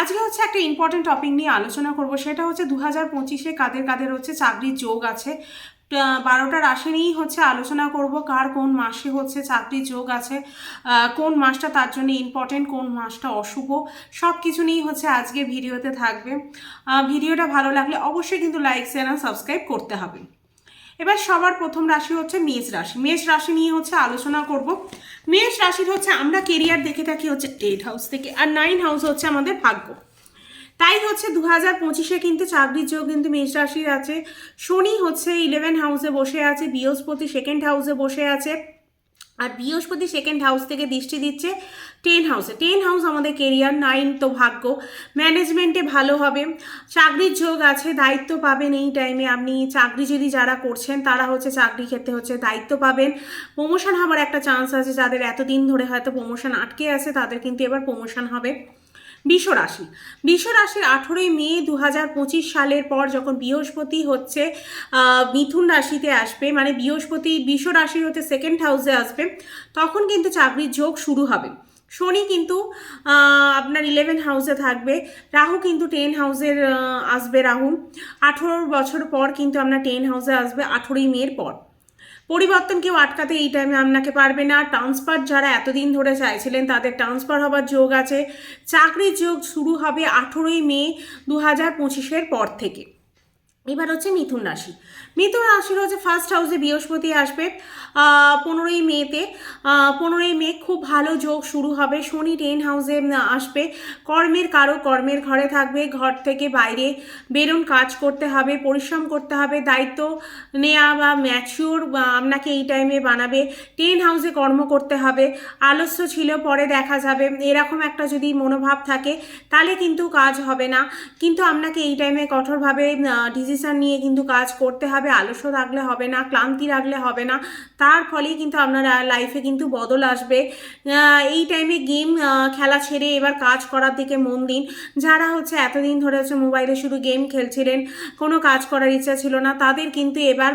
আজকে হচ্ছে একটা ইম্পর্টেন্ট টপিক নিয়ে আলোচনা করব, সেটা হচ্ছে দু হাজার পঁচিশে কাদের কাদের হচ্ছে চাকরির যোগ আছে। বারোটা রাশি নিয়েই হচ্ছে আলোচনা করব, কার কোন মাসে হচ্ছে চাকরির যোগ আছে কোন মাসটা তার জন্য ইম্পর্টেন্ট কোন মাসটা অশুভ সব কিছু নিয়েই হচ্ছে আজকে ভিডিওতে থাকবে। ভিডিওটা ভালো লাগলে অবশ্যই কিন্তু লাইক শেয়ার আর সাবস্ক্রাইব করতে হবে। এবার সবার প্রথম রাশি হচ্ছে মেষ রাশি। মেষ রাশি নিয়ে হচ্ছে আলোচনা করব। মেষ রাশির হচ্ছে আমরা কেরিয়ার দেখে থাকি হচ্ছে এইট হাউস থেকে আর নাইন হাউস হচ্ছে আমাদের ভাগ্য। তাই হচ্ছে দু হাজার পঁচিশে কিন্তু চাকরির যোগ কিন্তু মেষ রাশির আছে। শনি হচ্ছে ইলেভেন হাউসে বসে আছে, বৃহস্পতি সেকেন্ড হাউসে বসে আছে। আর বৃহস্পতি সেকেন্ড হাউস থেকে দৃষ্টি দিচ্ছে টেন হাউসে টেন হাউস আমাদের কেরিয়ার নাইন তো ভাগ্য। ম্যানেজমেন্টে ভালো হবে। চাকরির যোগ আছে, দায়িত্ব পাবেন এই টাইমে আপনি চাকরি যদি যারা করছেন, তারা হচ্ছে চাকরি ক্ষেত্রে হচ্ছে দায়িত্ব পাবেন। প্রমোশন হওয়ার একটা চান্স আছে, যাদের এতদিন ধরে হয়তো প্রমোশন আটকে আছে, তাদের কিন্তু এবার প্রমোশন হবে। বিশ্ব রাশি। বিশ্ব রাশির আঠেরোই মে দু হাজার পঁচিশ সালের পর যখন বৃহস্পতি হচ্ছে মিথুন রাশিতে আসবে মানে বৃহস্পতি বিশ্ব রাশির হচ্ছে সেকেন্ড হাউসে আসবে, তখন কিন্তু চাকরির যোগ শুরু হবে। শনি কিন্তু আপনার ইলেভেন হাউসে থাকবে, রাহু কিন্তু টেন হাউসের আসবে রাহু। আঠেরো বছর পর কিন্তু আপনার টেন হাউসে আসবে আঠেরোই মের পর। পরিবর্তন কেউ আটকাতে এই টাইমে আপনাকে পারবে না। ট্রান্সফার যারা এতদিন ধরে চাইছিলেন, তাদের ট্রান্সফার হবার যোগ আছে। চাকরির যোগ শুরু হবে আঠেরোই মে দু হাজার পঁচিশের পর থেকে। এবার হচ্ছে মিথুন রাশি। মিথুন রাশির হচ্ছে ফার্স্ট হাউসে বৃহস্পতি আসবে পনেরোই মেতে। পনেরোই মে খুব ভালো যোগ শুরু হবে। শনি টেন হাউসে আসবে। কর্মের কারও কর্মের ঘরে থাকবে, ঘর থেকে বাইরে বেরোন, কাজ করতে হবে, পরিশ্রম করতে হবে, দায়িত্ব নেওয়া বা ম্যাচিওর আপনাকে এই টাইমে বানাবে। টেন হাউসে কর্ম করতে হবে। আলস্য ছিল, পরে দেখা যাবে। এরকম একটা যদি মনোভাব থাকে, তাহলে কিন্তু কাজ হবে না। কিন্তু আপনাকে এই টাইমে কঠোরভাবে ডিসিশন নিয়ে কিন্তু কাজ করতে হবে, আলস্য রাখলে হবে না, ক্লান্তি রাখলে হবে না। তার ফলেই কিন্তু আপনার লাইফে কিন্তু বদল আসবে। এই টাইমে গেম খেলা ছেড়ে এবার কাজ করার দিকে মন দিন। যারা হচ্ছে এতদিন ধরে হচ্ছে মোবাইলে শুধু গেম খেলছিলেন, কোনো কাজ করার ইচ্ছা ছিল না, তাদের কিন্তু এবার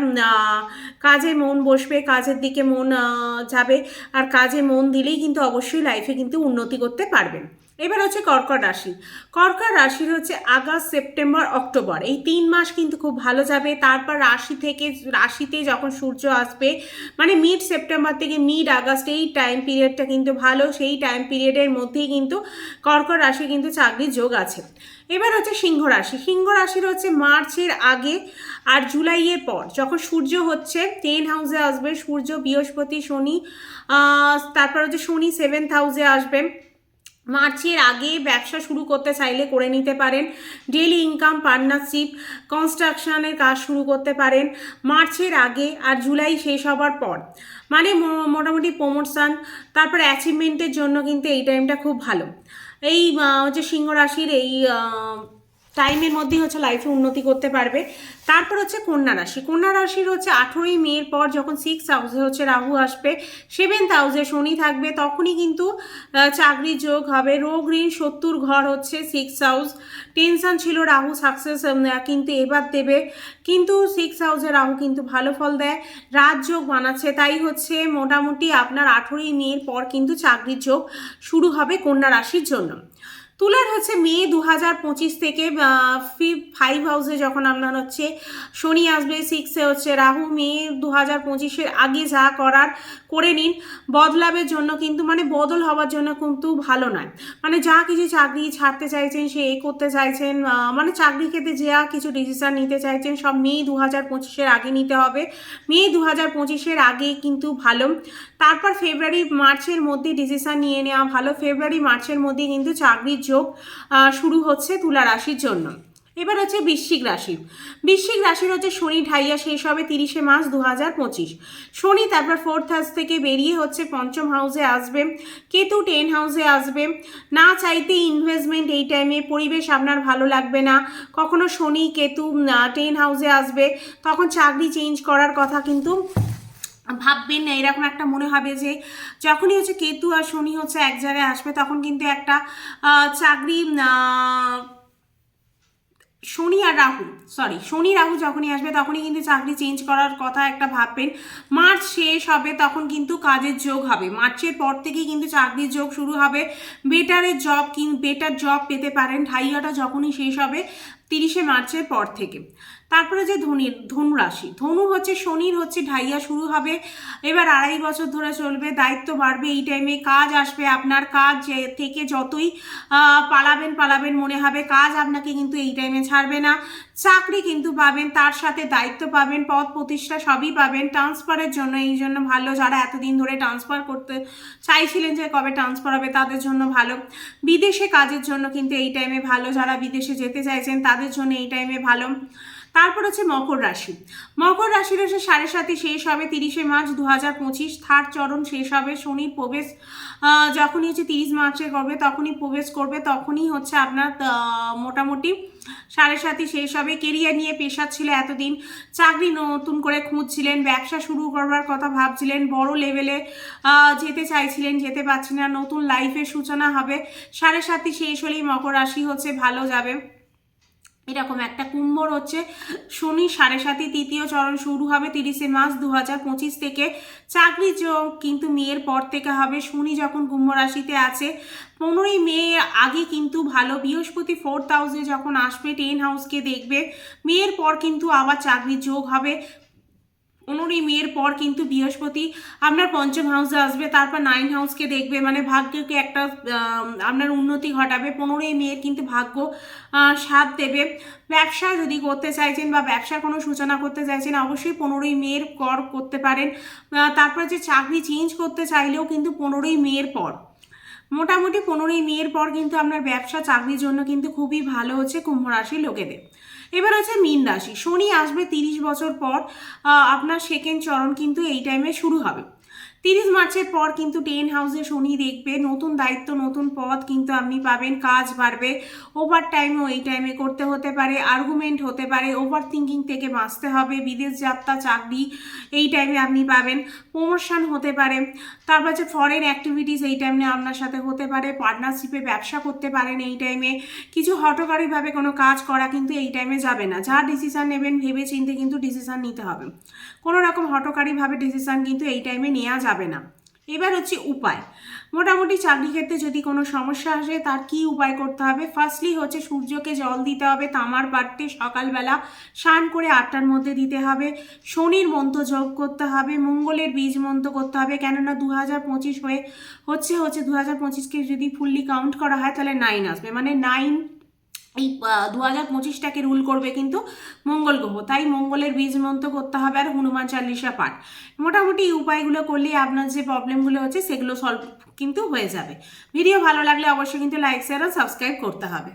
কাজে মন বসবে, কাজের দিকে মন যাবে। আর কাজে মন দিলেই কিন্তু অবশ্যই লাইফে কিন্তু উন্নতি করতে পারবেন। এবার হচ্ছে কর্কট রাশি। কর্কট রাশির হচ্ছে আগস্ট, সেপ্টেম্বর, অক্টোবর। এই তিন মাস কিন্তু খুব ভালো যাবে। তারপর রাশি থেকে, রাশিতে যখন সূর্য আসবে মানে মিড সেপ্টেম্বর থেকে মিড আগস্ট, এই টাইম পিরিয়ডটা কিন্তু ভালো। সেই টাইম পিরিয়ডের মধ্যেই কিন্তু কর্কট রাশি কিন্তু চাকরির যোগ আছে। এবার হচ্ছে সিংহ রাশি। সিংহ রাশির হচ্ছে মার্চের আগে আর জুলাইয়ের পর। যখন সূর্য হচ্ছে টেন হাউসে আসবে। সূর্য বৃহস্পতি, শনি তারপর হচ্ছে শনি সেভেন্থ হাউসে আসবে। মার্চের আগে ব্যবসা শুরু করতে চাইলে করে নিতে পারেন। ডেলি ইনকাম পার্টনারশিপ কনস্ট্রাকশনের কাজ শুরু করতে পারেন। মার্চের আগে আর জুলাই শেষ হবার পর। মানে মোটামুটি প্রমোশন তারপর অ্যাচিভমেন্টের জন্য কিন্তু এই টাইমটা খুব ভালো। এই হচ্ছে সিংহ রাশির এই টাইমের মধ্যেই হচ্ছে লাইফে উন্নতি করতে পারবে। তারপর হচ্ছে কন্যা রাশি। কন্যা রাশির হচ্ছে আঠেরোই মের পর যখন সিক্স হাউসে হচ্ছে রাহু আসবে সেভেন্থ হাউসে শনি থাকবে তখনই কিন্তু আহ, চাকরির যোগ হবে। রোগ ঋণ সত্তর ঘর হচ্ছে সিক্স হাউস টেনশন ছিল রাহু সাকসেস কিন্তু এবার দেবে। কিন্তু সিক্স হাউসে রাহু কিন্তু ভালো ফল দেয়। রাজযোগ বানাচ্ছে। তাই হচ্ছে মোটামুটি আপনার আঠেরোই মের পর কিন্তু চাকরির যোগ শুরু হবে কন্যা রাশির জন্য। তুলার হচ্ছে মে দু হাজার পঁচিশ থেকে ফাইভ হাউসে যখন আপনার হচ্ছে শনি আসবে সিক্সে হচ্ছে রাহু, মে দু হাজার পঁচিশের আগে যা করার করে নিন। বদলাবের জন্য কিন্তু মানে বদল হওয়ার জন্য কিন্তু ভালো নয়। মানে যা কিছু চাকরি ছাড়তে চাইছেন, সে এ করতে চাইছেন মানে চাকরি ক্ষেত্রে যা কিছু ডিসিশন নিতে চাইছেন, সব মে দু হাজার পঁচিশের আগে নিতে হবে। মে দু হাজার পঁচিশের আগে কিন্তু ভালো। তারপর ফেব্রুয়ারি মার্চের মধ্যে ডিসিশন নিয়ে নেওয়া ভালো। ফেব্রুয়ারি মার্চের মধ্যে কিন্তু চাকরির যোগ শুরু হচ্ছে তুলা রাশির জন্য। এবার হচ্ছে বৃশ্চিক রাশি। বৃশ্চিক রাশির হচ্ছে শনি ঢাইয়া শেষ হবে তিরিশে মার্চ দু হাজার পঁচিশ। শনি তারপর ফোর্থ হাউস থেকে বেরিয়ে হচ্ছে পঞ্চম হাউসে আসবে, কেতু টেন হাউসে আসবে। না চাইতে ইনভেস্টমেন্ট এই টাইমে পরিবেশ আপনার ভালো লাগবে না। কখনো শনি, কেতু টেন হাউসে আসবে। তখন চাকরি চেঞ্জ করার কথা কিন্তু ভাববেন না, এরকম একটা মনে হবে যে যখনই হচ্ছে কেতু আর শনি হচ্ছে এক জায়গায় আসবে, তখন কিন্তু একটা চাকরি শনি আর রাহু সরি শনি রাহু যখনই আসবে, তখনই কিন্তু চাকরি চেঞ্জ করার কথা একটা ভাববেন। মার্চ শেষ হবে, তখন কিন্তু কাজের যোগ হবে। মার্চের পর থেকেই কিন্তু চাকরির যোগ শুরু হবে। বেটারের জব কিন বেটার জব পেতে পারেন। ঢাইয়াটা যখনই শেষ হবে তিরিশে মার্চের পর থেকে। তারপরে যে ধনির ধনু রাশি। ধনু হচ্ছে শনির হচ্ছে ঢাইয়া শুরু হবে। এবার আড়াই বছর ধরে চলবে, দায়িত্ব বাড়বে, এই টাইমে কাজ আসবে আপনার। কাজ থেকে যতই পালাবেন পালাবেন মনে হবে, কাজ আপনাকে কিন্তু এই টাইমে ছাড়বে না। চাকরি কিন্তু পাবেন, তার সাথে দায়িত্ব পাবেন, পদ প্রতিষ্ঠা সবই পাবেন। ট্রান্সফারের জন্য, এই জন্য ভালো যারা এতদিন ধরে ট্রান্সফার করতে চাইছিলেন যে কবে ট্রান্সফার হবে, তাদের জন্য ভালো। বিদেশে কাজের জন্য কিন্তু এই টাইমে ভালো। যারা বিদেশে যেতে চাইছেন, তাদের জন্য এই টাইমে ভালো। তারপর হচ্ছে মকর রাশি। মকর রাশির হচ্ছে সাড়ে সাতই শেষ হবে তিরিশে মার্চ দু হাজার পঁচিশ। থার্ড চরণ শেষ হবে শনির প্রবেশ যখনই হচ্ছে তিরিশ মার্চে করবে, তখনই প্রবেশ করবে, তখনই হচ্ছে আপনার মোটামুটি সাড়ে সাতই শেষ হবে। কেরিয়ার নিয়ে পেশা ছিল এতদিন। চাকরি নতুন করে খুঁজছিলেন, ব্যবসা শুরু করবার কথা ভাবছিলেন, বড় লেভেলে যেতে চাইছিলেন, যেতে পারছি না, নতুন লাইফের সূচনা হবে। সাড়ে সাতই শেষ হলেই মকর রাশি হচ্ছে ভালো যাবে। এরকম একটা কুম্ভর হচ্ছে। শনি সাড়ে সাতই তৃতীয় চরণ শুরু হবে তিরিশে মার্চ দু হাজার পঁচিশ থেকে। চাকরি যোগ কিন্তু মেয়ের পর থেকে হবে। শনি যখন কুম্ভ রাশিতে আছে, পনেরোই মে আগে কিন্তু ভালো। বৃহস্পতি ফোর্থ হাউসে যখন আসবে টেন হাউসকে দেখবে। মেয়ের পর কিন্তু আবার চাকরির যোগ হবে। পনেরোই মেয়ের পর কিন্তু বৃহস্পতি আপনার পঞ্চম হাউসে আসবে, তারপর নাইন হাউসকে দেখবে মানে ভাগ্যকে একটা আপনার উন্নতি ঘটাবে। পনেরোই মেয়ের কিন্তু ভাগ্য সাথ দেবে। ব্যবসা যদি করতে চাইছেন বা ব্যবসার কোনো সূচনা করতে চাইছেন, অবশ্যই পনেরোই মেয়ের কর করতে পারেন। তারপর যে চাকরি চেঞ্জ করতে চাইলেও কিন্তু পনেরোই মেয়ের পর মোটামুটি পনেরোই মেয়ের পর কিন্তু আপনার ব্যবসা, চাকরির জন্য কিন্তু খুবই ভালো হচ্ছে কুম্ভ রাশির লোকেদের। এবার হচ্ছে মীন রাশি। শনি আসবে তিরিশ বছর পর আপনার সেকেন্ড চরণ কিন্তু এই টাইমে শুরু হবে। তিরিশ মার্চের পর কিন্তু টেন হাউসে শনি দেখবে, নতুন দায়িত্ব, নতুন পথ কিন্তু আপনি পাবেন, কাজ বাড়বে ওভার টাইমও এই টাইমে করতে হতে পারে আর্গুমেন্ট হতে পারে ওভার থিঙ্কিং থেকে বাঁচতে হবে, বিদেশ যাত্রা, চাকরি, এই টাইমে আপনি পাবেন প্রমোশন হতে পারে, তারপর হচ্ছে ফরেন অ্যাক্টিভিটিস এই টাইমে আপনার সাথে হতে পারে পার্টনারশিপে ব্যবসা করতে পারেন এই টাইমে কিছু হটকারীভাবে কোনো কাজ করা কিন্তু এই টাইমে যাবে না, যা ডিসিশান নেবেন ভেবে চিন্তে কিন্তু ডিসিশান নিতে হবে, কোনো রকম হটকারীভাবে ডিসিশান কিন্তু এই টাইমে নেওয়া যাবে না। এবার হচ্ছে উপায়। মোটামুটি চাকরি ক্ষেত্রে যদি কোনো সমস্যা আসে, তার কি উপায় করতে হবে? ফার্স্টলি হচ্ছে সূর্যকে জল দিতে হবে, তামার পাত্রে সকালবেলা স্নান করে আটটার মধ্যে দিতে হবে, শনির মন্ত্র যোগ করতে হবে, মঙ্গলের বীজ মন্ত্র করতে হবে, কেননা দু হাজার পঁচিশ হয়ে হচ্ছে হচ্ছে দু হাজার পঁচিশকে যদি ফুললি কাউন্ট করা হয়, তাহলে নাইন আসবে। মানে নাইন এই দু হাজার পঁচিশটাকে রুল করবে কিন্তু মঙ্গল গ্রহ। তাই মঙ্গলের বীজ মন্ত্র করতে হবে আর হনুমান চালিশা পাঠ। মোটামুটি এই উপায়গুলো করলে আপনার যে প্রবলেমগুলো হচ্ছে সেগুলো সলভ কিন্তু হয়ে যাবে। ভিডিও ভালো লাগলে অবশ্যই কিন্তু লাইক শেয়ার আর সাবস্ক্রাইব করতে হবে।